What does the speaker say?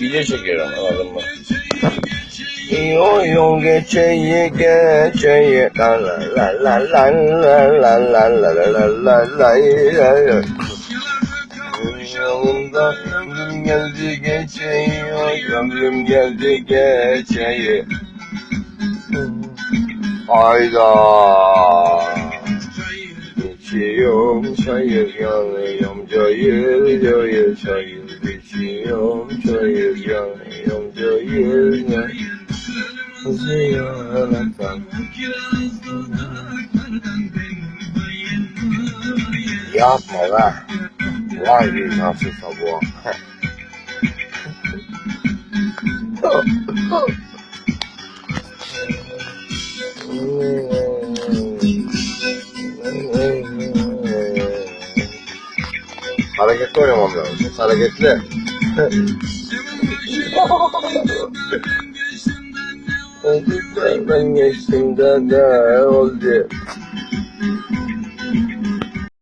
video çekiyorum anladın mı? Yol yol geçeyi geçeyi la la la la la la la la la la la la Yolunda ömrüm geldi geçeyi ömrüm geldi geçeyi Hayda Geçiyorum çayır yanıyorum cayır cayır çayır Geçiyorum yo yo yo yo Yapma be. Vay bir nasıl sabah. Hareketli oynamam lazım. Hareketli. Ben geçtim de de oldu.